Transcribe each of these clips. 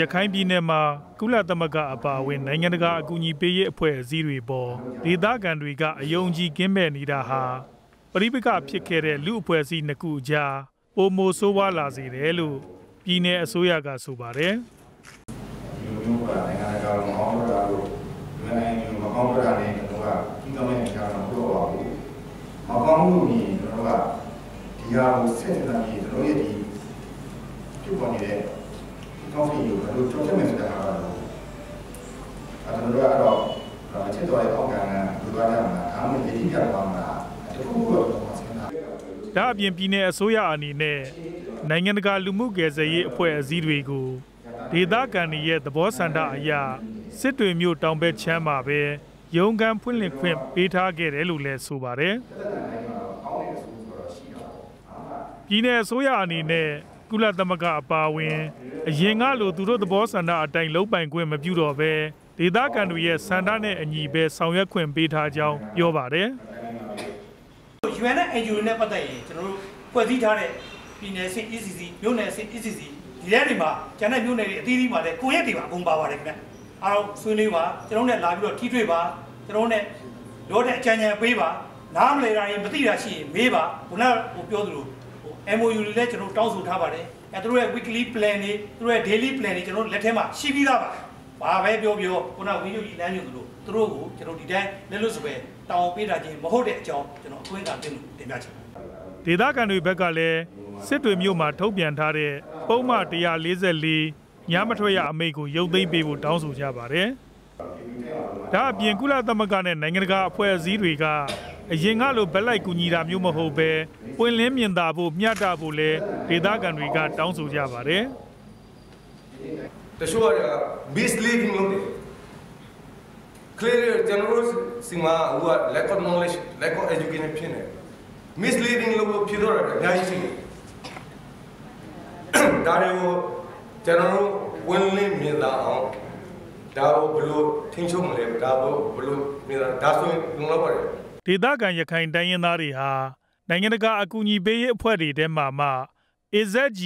ရခိုင်ပြည်နယ်မှာကုလသမဂ္ဂအပါအဝင်နိုင်ငံတကာအကူအညီပေးရေးအဖွဲ့အစည်းတွေပေါ်ဒေသခံတွေကအယုံကြည်ကင်းမဲ့နေတာဟာပရိပကဖြစ်ခဲ့တဲ့လူအဖွဲ့အစည်းနှစ်ခုကြားပုံမိုဆိုးဝါးလာစေတယ်လို့ပြည်내အစိုးရကဆိုပါတယ်ဒီလိုမျိုးကနိုင်ငံတကာမအောင်တာလို့နိုင်ငံမကောင်းတာနဲ့တော့ကဒီကမဲ့နေတာတော့ပြောပါဘူးမကောင်းလို့မြင်တော့ကဒီဟာကိုဆက်နေတာကြီးတို့ရဲ့ဒီပြုတ်ပေါ်နေတဲ့ ကောင်းပြီကိုတို့ကြောက်ချက်မယ်ဆိုတာကတော့အဲဒါတော့တော့ချစ်တော်ရဲ့အောက်ကံကလူသွားကြမှာအားမရည်ကြည့်ကြပါမှာတခုခုတော့ပါစင်တာဒါအပြင်ပြည်내အစိုးရအနေနဲ့နိုင်ငံတကာလူမှုကယ်ဆယ်ရေးအဖွဲ့အစည်းတွေကိုဒေသခံတွေရဲ့သဘောဆန္ဒအရစစ်တွေမျိုးတောင်ဘက်ချမ်းမှာပဲရုံကန်ဖွင့်လှစ်ခွင့်ပေးထားခဲ့တယ်လို့လည်းဆိုပါတယ်ပြည်내အစိုးရအနေနဲ့ ကုလသမဂ္ဂအပါအဝင်အရင်ကလိုသူတို့သဘောဆန္ဒအတိုင်းလုံးပိုင်ခွင့်မပြုတော့ဘဲဒေသခံတွေရဲ့ဆန္ဒနဲ့အညီပဲဆောင်ရွက်ခွင့်ပေးထားကြောင်းပြောပါတယ်။ UN နဲ့ NGO နဲ့ပတ်သက်ရင်ကျွန်တော်တို့ဖွဲ့စည်းထားတဲ့ပြည်နယ်စစ် ECC မြို့နယ်စစ် ECC ဒီထဲတွေမှာကျန်တဲ့မြို့နယ်တွေအသီးသီးမှာလည်းကိုရက်တွေပါအကုန်ပါပါတယ်ခင်ဗျ။အားလုံးဆွေးနွေးပါကျွန်တော်တို့နဲ့လာပြီးတော့ထိတွေ့ပါကျွန်တော်တို့နဲ့တော့တဲ့အကြံဉာဏ်ပေးပါနားမလည်တာတွေမသိတာရှိရင်မေးပါခုနကဟိုပြောသလို MOU တွေလည်းကျွန်တော်တောင်းဆိုထားပါတယ်အဲသူတို့ရဲ့ weekly plan တွေသူတို့ရဲ့ daily plan တွေကျွန်တော်လက်ထဲမှာရှိပြီးသားပါဘာပဲပြောပြောခုနဝင်းညိုကြီးလမ်းညွှန်သလိုသူတို့ကိုကျွန်တော်ဒီတိုင်းလက်လွတ်စပယ်တောင်းပေးတာချင်းမဟုတ်တဲ့အကြောင်းကျွန်တော်အခွင့်အရေးတင်တင်ပြချင်ပါဒေသခံတွေဘက်ကလည်းစစ်တွေမြို့မှာထုတ်ပြန်ထားတဲ့ပုံမှန်144ညမထွက်ရအမိန့်ကိုရုပ်သိမ်းပေးဖို့တောင်းဆိုကြပါတယ်။ဒါအပြင်ကုလသမဂ္ဂနဲ့နိုင်ငံတကာအဖွဲ့အစည်းတွေက အရင်ကလိုဘက်လိုက်ကူညီတာမျိုးမဟုတ်ပဲပွင့်လင်းမြင်သာဖို့မျှတဖို့လဲဒေသခံတွေကတောင်းဆိုကြပါတယ်တချို့က misleading လုပ်တယ် clearly ကျွန်တော်တို့စီမဟိုက lack of knowledge lack of education ဖြစ်နေ misleading လုပ်ဖို့ဖြစ်တော့တယ်အများကြီးရှိတယ်ဒါတွေကိုကျွန်တော်တို့ဝင်လင်းမြင်သာအောင်ဒါကိုဘယ်လိုထင်ချုံမလဲဒါကိုဘယ်လိုမြင်သာဒါဆိုရင်လုံလောက်ပါတယ် ဒေသခံရခိုင်တိုင်းရင်းသားတွေဟာနိုင်ငံတကာအကူအညီပေးရေးအဖွဲ့တွေထဲမှာမှ AZG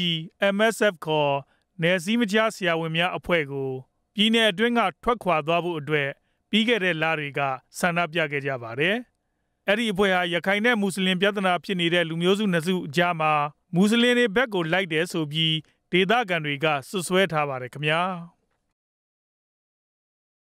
MSF ခေါ်နယ်စည်းမခြားဆရာဝန်များအဖွဲ့ကိုပြည်내အတွင်းကထွက်ခွာသွားဖို့အတွက်ပြီးခဲ့တဲ့လတွေကဆန္ဒပြခဲ့ကြပါတယ်။အဲ့ဒီအဖွဲ့ဟာရခိုင်နဲ့မွတ်စလင်ပြဿနာဖြစ်နေတဲ့လူမျိုးစုနှစ်စုအကြားမှာမွတ်စလင်တွေဘက်ကိုလိုက်တယ်ဆိုပြီးဒေသခံတွေကဆွဆွဲထားပါတယ်ခင်ဗျာ။